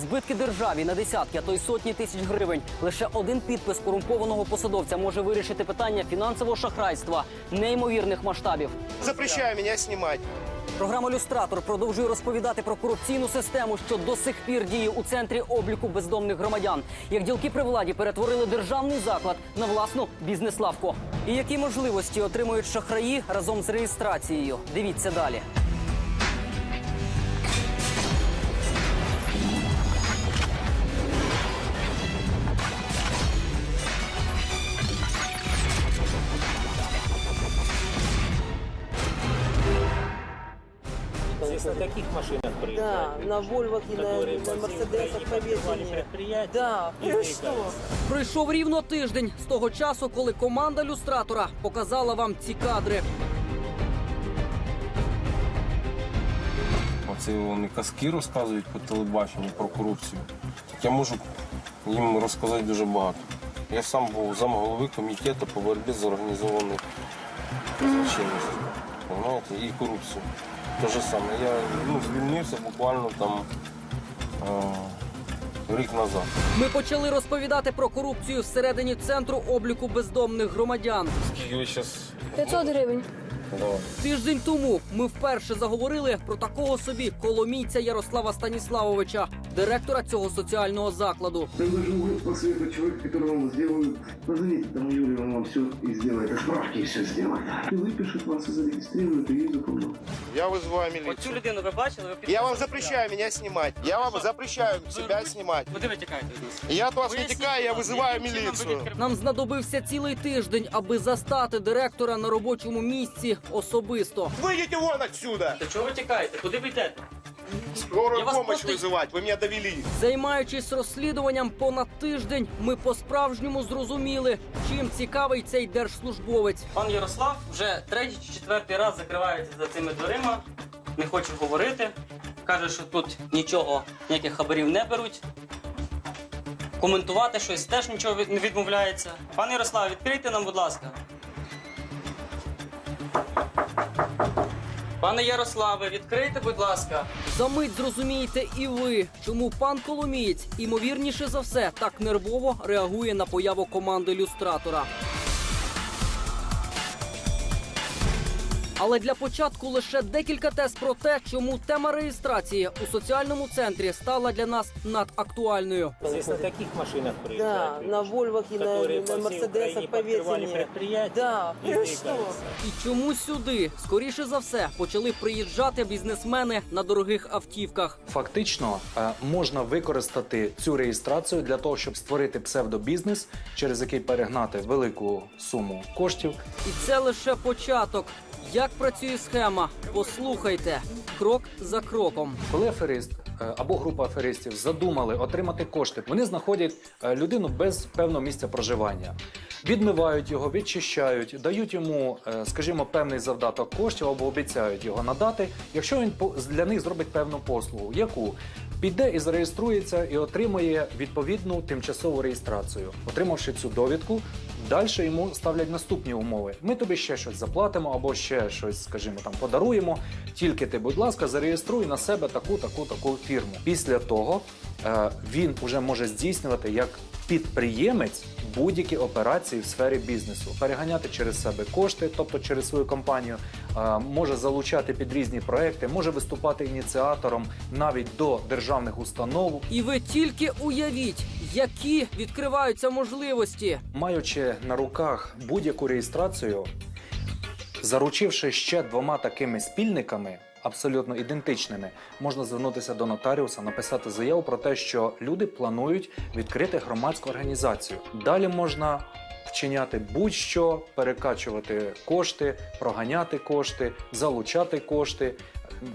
Збитки державі на десятки, а то й сотні тисяч гривень. Лише один підпис корумпованого посадовця може вирішити питання фінансового шахрайства неймовірних масштабів. Запрещаю меня снимать. Програма Люстратор продовжує розповідати про корупційну систему, що до сих пір діє у центрі обліку бездомних громадян. Як ділки при владі перетворили державний заклад на власну бізнес-лавку. І які можливості отримують шахраї разом з реєстрацією. Дивіться далі. Здесь на таких машинах Да, на Вольвах и на, на Мерседесах повезли. Да, и ну что? Пройшов рівно тиждень з того часу, коли команда люстратора показала вам ці кадри. Оце вони казки розказують по телебаченню про корупцію. Я можу їм розказати дуже багато. Я сам був замголови комітету по боротьбі з організованою злочинністю. Понимаєте? І корупцією. Те ж саме. Я ну, звільнився буквально там е, рік назад. Ми почали розповідати про корупцію всередині центру обліку бездомних громадян. Скільки ви зараз 500 гривень. давай. Тиждень тому ми вперше заговорили про такого собі коломійця Ярослава Станіславовича, директора цього соціального закладу. Предложил будет посоветовать человека, который вам сделает. Позвоните тому Юрию, он вам все и сделает. И справки и все сделает. И выпишет вас и зарегистрирует, и есть закон. Я вызываю милицию. людину ви бачили? Ви Я вам запрещаю меня снимать. Я вам запрещаю себя снимать. Куди ви тікаєте від нас? Я от вас не текаю, я вызываю милицию. Нам знадобився цілий тиждень, аби застати директора на робочому місці особисто. Выйдите вон отсюда! Та чого ви тікаєте? Куди ви йдете? Скорую Я вас помощь просто- вызывать, вы меня довели. Займаючись розслідуванням понад тиждень, ми по-справжньому зрозуміли, чим цікавий цей держслужбовець. Пан Ярослав вже третій чи четвертий раз закривається за цими дверима, не хоче говорити. Каже, що тут нічого, ніяких хабарів не беруть. Коментувати щось теж нічого від- не відмовляється. Пане Ярослав, відкрийте нам, будь ласка. Пане Ярославе, відкрийте, будь ласка. Замить зрозумієте і ви, чому пан Коломієць, імовірніше за все, так нервово реагує на появу команди люстратора. Але для початку лише декілька тез про те, чому тема реєстрації у соціальному центрі стала для нас надактуальною. Здесь на таких машинах Да, на Вольвах и на, на Мерседесах повезли. предприятия Да, и ну І чому сюди, скоріше за все, почали приїжджати бізнесмени на дорогих автівках. Фактично е, можна використати цю реєстрацію для того, щоб створити псевдобізнес, через який перегнати велику суму коштів. І це лише початок. Як працює схема? Послухайте крок за кроком. Коли аферист е, або група аферистів задумали отримати кошти, вони знаходять е, людину без певного місця проживання, відмивають його, відчищають, дають йому, е, скажімо, певний завдаток коштів або обіцяють його надати, якщо він для них зробить певну послугу, яку піде і зареєструється і отримує відповідну тимчасову реєстрацію. Отримавши цю довідку, далі йому ставлять наступні умови: ми тобі ще щось заплатимо або ще щось, скажімо, там подаруємо. Тільки ти, будь ласка, зареєструй на себе таку, таку, таку фірму. Після того е, він вже може здійснювати як підприємець будь-які операції в сфері бізнесу, переганяти через себе кошти, тобто через свою компанію, може залучати під різні проекти, може виступати ініціатором навіть до державних установ, І ви тільки уявіть, які відкриваються можливості. маючи на руках будь-яку реєстрацію, заручивши ще двома такими спільниками. Абсолютно ідентичними можна звернутися до нотаріуса, написати заяву про те, що люди планують відкрити громадську організацію. Далі можна вчиняти будь-що, перекачувати кошти, проганяти кошти, залучати кошти,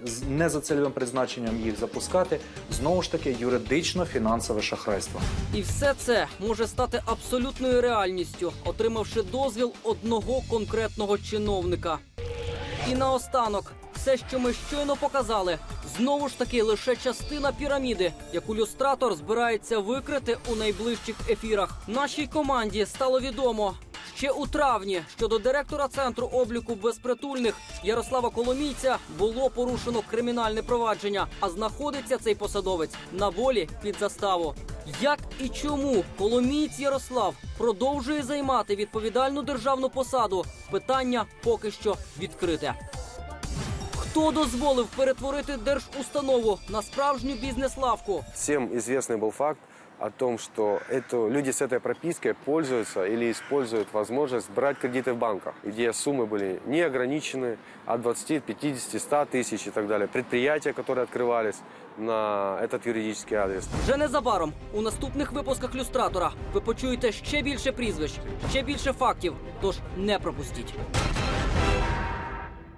з незацільовим призначенням їх запускати. Знову ж таки, юридично-фінансове шахрайство. І все це може стати абсолютною реальністю, отримавши дозвіл одного конкретного чиновника. І наостанок, все, що ми щойно показали, знову ж таки лише частина піраміди, яку люстратор збирається викрити у найближчих ефірах. Нашій команді стало відомо, Ще у травні щодо директора центру обліку безпритульних Ярослава Коломійця було порушено кримінальне провадження, а знаходиться цей посадовець на волі під заставу. Як і чому Коломієць Ярослав продовжує займати відповідальну державну посаду? Питання поки що відкрите. Хто дозволив перетворити держустанову на справжню бізнес-лавку? Всем известный был факт о том, что это, люди с этой пропиской пользуются или используют возможность брать кредиты в банках, где суммы были не ограничены от 20, 50, 100 тысяч и так далее. Предприятия, которые открывались на этот юридический адрес. Вже незабаром у наступних випусках люстратора ви почуєте ще більше прізвищ, ще більше фактів. Тож не пропустіть.